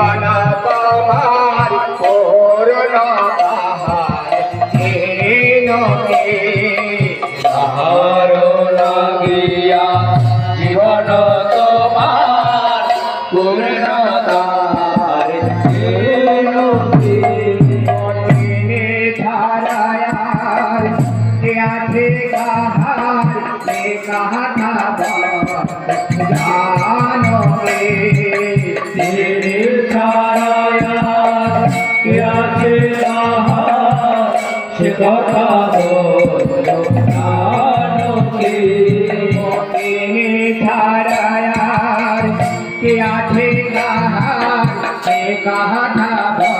জীবন তোমার পূর্ণ ধরো লাগিয়া জীবন কথা ধারায় কে আধে কাহা কে কাহা ধারা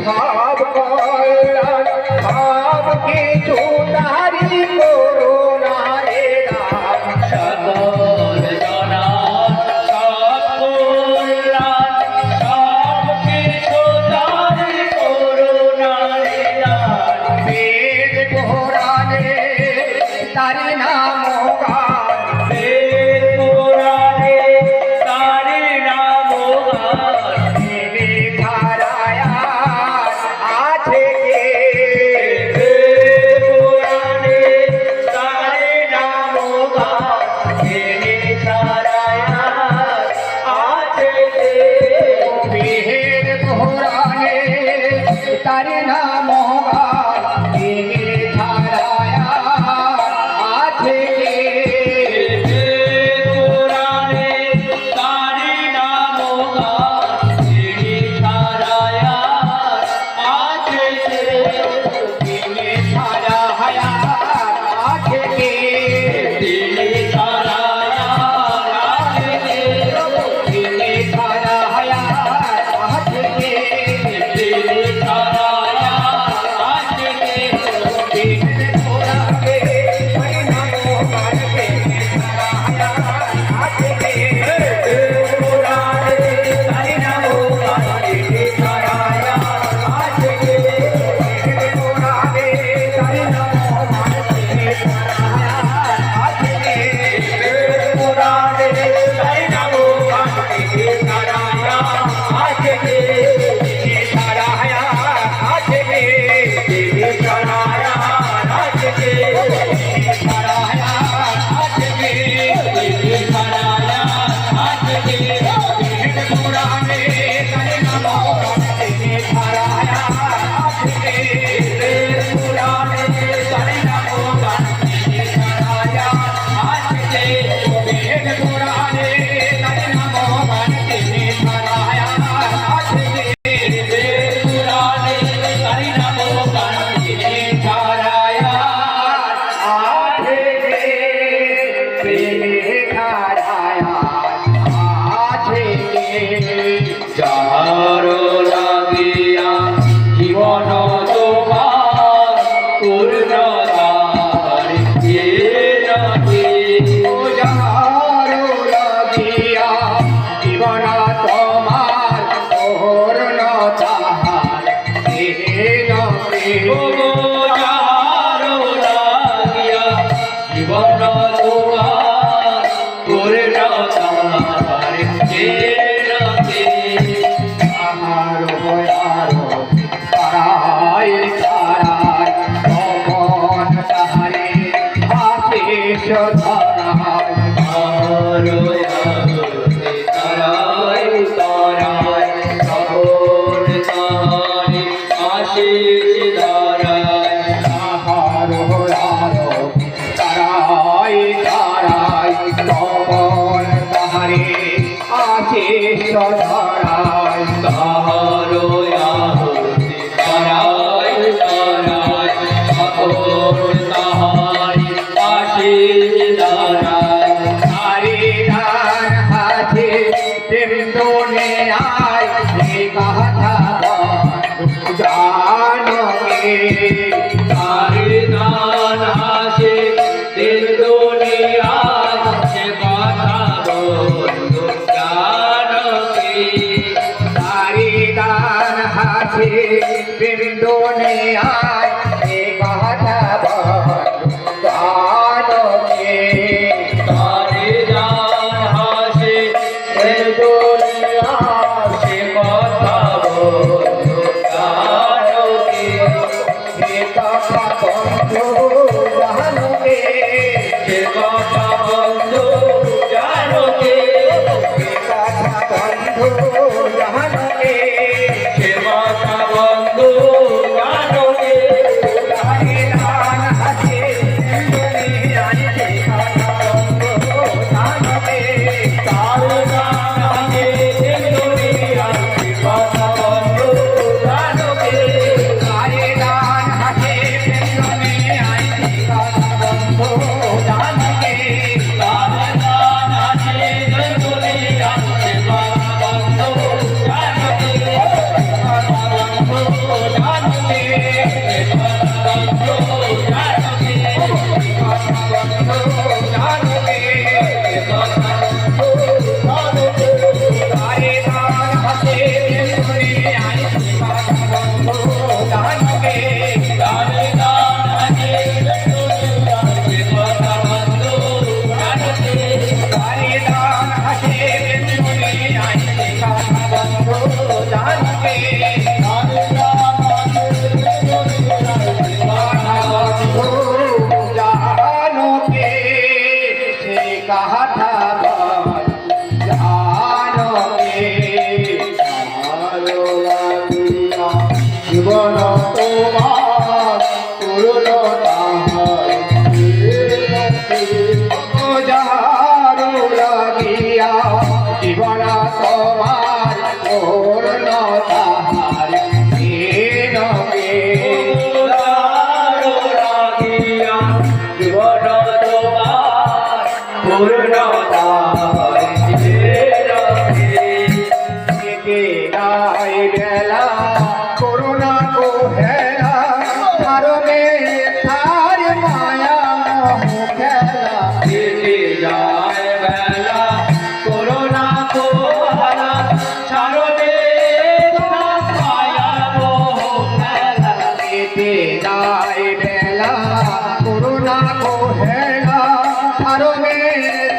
ভাব কল্যাণ ভাব কিছু মহা হয় डोने आ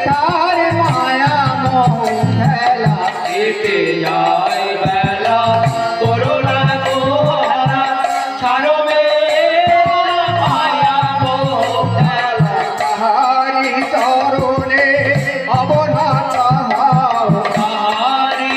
তার মায়া মোহন হেলা কেটে যায় বেলা। করোনা গোহারা ছাড়ো মায়া মোহন হেলা তাহারি তরণে অবনা তাহাও তাহারি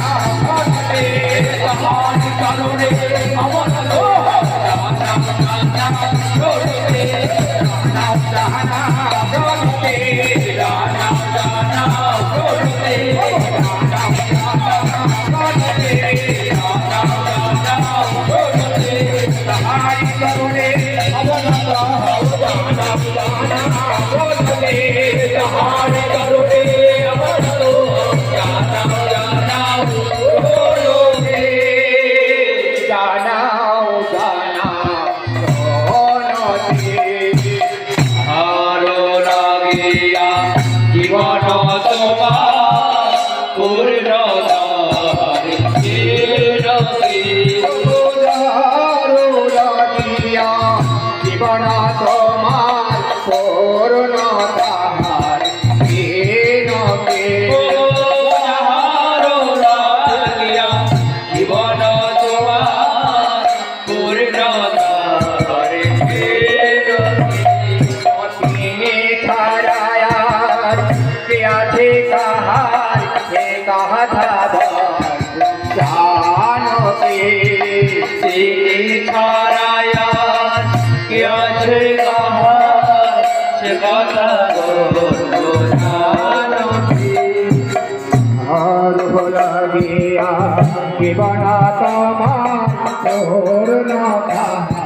Sahana ভগবান পুরী ঘর ভোলা গিয়া জীবনা তোমার না